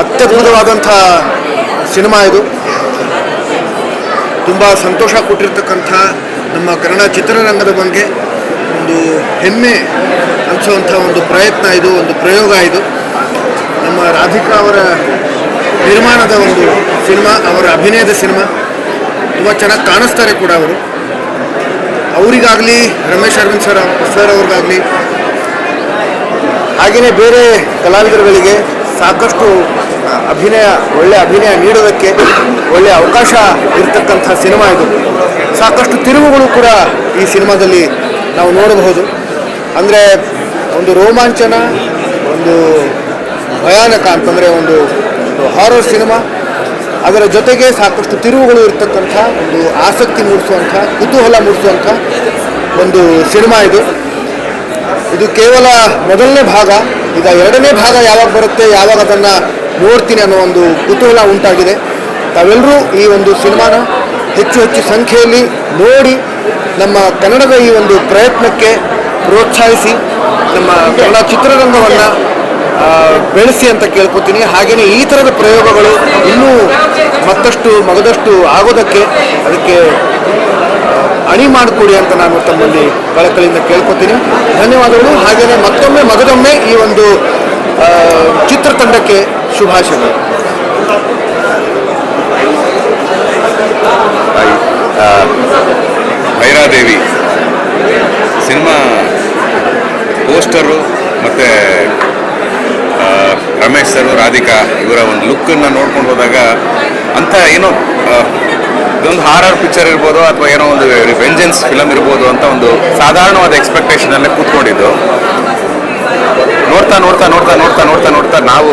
ಅತ್ಯದ್ಭುತವಾದಂಥ cinema ಇದು. ತುಂಬ ಸಂತೋಷ ಕೊಟ್ಟಿರ್ತಕ್ಕಂಥ ನಮ್ಮ ಕನ್ನಡ ಚಿತ್ರರಂಗದ ಬಗ್ಗೆ ಒಂದು ಹೆಮ್ಮೆ ಅನಿಸುವಂಥ ಒಂದು ಪ್ರಯತ್ನ ಇದು, ಒಂದು ಪ್ರಯೋಗ ಇದು. ನಮ್ಮ ರಾಧಿಕಾ ಅವರ ನಿರ್ಮಾಣದ ಒಂದು ಸಿನಿಮಾ, ಅವರ ಅಭಿನಯದ ಸಿನಿಮಾ. ತುಂಬ ಚೆನ್ನಾಗಿ ಕಾಣಿಸ್ತಾರೆ ಕೂಡ ಅವರು. ಅವರಿಗಾಗಲಿ, ರಮೇಶ್ ಅರವಿಂದ್ ಸರ್ ಸರ್ ಅವ್ರಿಗಾಗಲಿ ಹಾಗೆಯೇ ಬೇರೆ ಕಲಾವಿದರುಗಳಿಗೆ ಸಾಕಷ್ಟು ಅಭಿನಯ, ಒಳ್ಳೆ ಅಭಿನಯ ನೀಡೋದಕ್ಕೆ ಒಳ್ಳೆಯ ಅವಕಾಶ ಇರತಕ್ಕಂಥ ಸಿನಿಮಾ ಇದು. ಸಾಕಷ್ಟು ತಿರುವುಗಳು ಕೂಡ ಈ ಸಿನಿಮಾದಲ್ಲಿ ನಾವು ನೋಡಬಹುದು. ಅಂದರೆ ಒಂದು ರೋಮಾಂಚನ, ಒಂದು ಭಯಾನಕ ಅಂತಂದರೆ ಒಂದು ಹಾರರ್ ಸಿನಿಮಾ. ಅದರ ಜೊತೆಗೆ ಸಾಕಷ್ಟು ತಿರುವುಗಳು ಇರತಕ್ಕಂಥ, ಒಂದು ಆಸಕ್ತಿ ಮೂಡಿಸುವಂಥ, ಕುತೂಹಲ ಮೂಡಿಸುವಂಥ ಒಂದು ಸಿನಿಮಾ ಇದು. ಇದು ಕೇವಲ ಮೊದಲನೇ ಭಾಗ. ಈಗ ಎರಡನೇ ಭಾಗ ಯಾವಾಗ ಬರುತ್ತೆ, ಯಾವಾಗ ಅದನ್ನು ನೋಡ್ತೀನಿ ಅನ್ನೋ ಒಂದು ಕುತೂಹಲ ಉಂಟಾಗಿದೆ. ತಾವೆಲ್ಲರೂ ಈ ಒಂದು ಸಿನಿಮಾನ ಹೆಚ್ಚು ಹೆಚ್ಚು ಸಂಖ್ಯೆಯಲ್ಲಿ ನೋಡಿ ನಮ್ಮ ಕನ್ನಡದ ಈ ಒಂದು ಪ್ರಯತ್ನಕ್ಕೆ ಪ್ರೋತ್ಸಾಹಿಸಿ, ನಮ್ಮ ಕನ್ನಡ ಚಿತ್ರರಂಗವನ್ನು ಬೆಳೆಸಿ ಅಂತ ಕೇಳ್ಕೊತೀನಿ. ಹಾಗೆಯೇ ಈ ಥರದ ಪ್ರಯೋಗಗಳು ಇನ್ನೂ ಮತ್ತಷ್ಟು ಮಗದಷ್ಟು ಆಗೋದಕ್ಕೆ ಅದಕ್ಕೆ ಅಣಿ ಮಾಡಿಕೊಡಿ ಅಂತ ನಾನು ತಮ್ಮಲ್ಲಿ ಕಳಕಳಿಯಿಂದ ಕೇಳ್ಕೊತೀನಿ. ಧನ್ಯವಾದಗಳು. ಹಾಗೆಯೇ ಮತ್ತೊಮ್ಮೆ ಮಗದೊಮ್ಮೆ ಈ ಒಂದು ಚಿತ್ರತಂಡಕ್ಕೆ ಶುಭಾಶಯಗಳು. ಭೈರಾದೇವಿ ಸಿನಿಮಾ ಪೋಸ್ಟರು ಮತ್ತು ರಮೇಶ್ ಸರ್, ರಾಧಿಕಾ ಇವರ ಒಂದು ಲುಕ್ಕನ್ನು ನೋಡ್ಕೊಂಡು ಹೋದಾಗ ಅಂತ ಏನೋ ಇದೊಂದು ಹಾರರ್ ಪಿಕ್ಚರ್ ಇರ್ಬೋದು ಅಥವಾ ಏನೋ ಒಂದು ವೆಂಜೆನ್ಸ್ ಫಿಲಮ್ ಇರ್ಬೋದು ಅಂತ ಒಂದು ಸಾಧಾರಣವಾದ ಎಕ್ಸ್ಪೆಕ್ಟೇಷನಲ್ಲೇ ಕೂತ್ಕೊಂಡಿದ್ದು. ನೋಡ್ತಾ ನೋಡ್ತಾ ನೋಡ್ತಾ ನೋಡ್ತಾ ನೋಡ್ತಾ ನೋಡ್ತಾ ನಾವು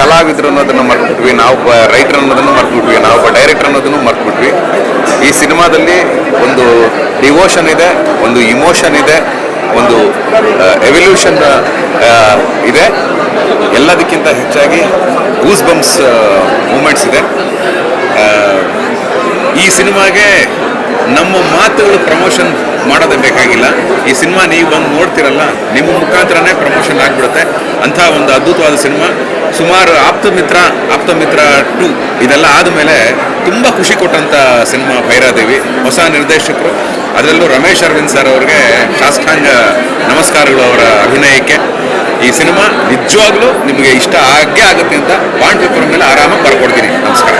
ಕಲಾವಿದರು ಅನ್ನೋದನ್ನು ಮರ್ತ್ಬಿಟ್ವಿ, ನಾವು ರೈಟರ್ ಅನ್ನೋದನ್ನು ಮರ್ತ್ಬಿಟ್ವಿ, ನಾವು ಡೈರೆಕ್ಟರ್ ಅನ್ನೋದನ್ನು ಮರ್ತ್ಬಿಟ್ವಿ. ಈ ಸಿನಿಮಾದಲ್ಲಿ ಒಂದು ಡಿವೋಷನ್ ಇದೆ, ಒಂದು ಇಮೋಷನ್ ಇದೆ, ಒಂದು ಎವಲ್ಯೂಷನ್ ಇದೆ. ಎಲ್ಲದಕ್ಕಿಂತ ಹೆಚ್ಚಾಗಿ ಗೂಸ್ ಬಂಪ್ಸ್ ಮೂಮೆಂಟ್ಸ್ ಇದೆ. ಈ ಸಿನಿಮಾಗೆ ನಮ್ಮ ಮಾತುಗಳು ಪ್ರಮೋಷನ್ ಮಾಡೋದೇ ಬೇಕಾಗಿಲ್ಲ. ಈ ಸಿನಿಮಾ ನೀವು ಬಂದು ನೋಡ್ತಿರಲ್ಲ, ನಿಮ್ಮ ಮುಖಾಂತರನೇ ಪ್ರಮೋಷನ್ ಆಗಿಬಿಡುತ್ತೆ. ಅಂಥ ಒಂದು ಅದ್ಭುತವಾದ ಸಿನಿಮಾ. ಸುಮಾರು ಆಪ್ತ ಮಿತ್ರ ಆಪ್ತ ಮಿತ್ರ ಟು ಇದೆಲ್ಲ ಆದಮೇಲೆ ತುಂಬ ಖುಷಿ ಕೊಟ್ಟಂಥ ಸಿನಿಮಾ ಭೈರಾದೇವಿ. ಹೊಸ ನಿರ್ದೇಶಕರು. ಅದರಲ್ಲೂ ರಮೇಶ್ ಅರವಿಂದ್ ಸರ್ ಅವರಿಗೆ ಶಾಸಕಾಂಗ ನಮಸ್ಕಾರಗಳು ಅವರ ಅಭಿನಯಕ್ಕೆ. ಈ ಸಿನಿಮಾ ನಿಜವಾಗ್ಲೂ ನಿಮಗೆ ಇಷ್ಟ ಆಗೇ ಆಗುತ್ತೆ ಅಂತ ಬಾಂಡ್ ಪೇಪರ್ ಮೇಲೆ ಆರಾಮಾಗಿ ಬರ್ಕೊಡ್ತೀನಿ ನಮಸ್ಕಾರ.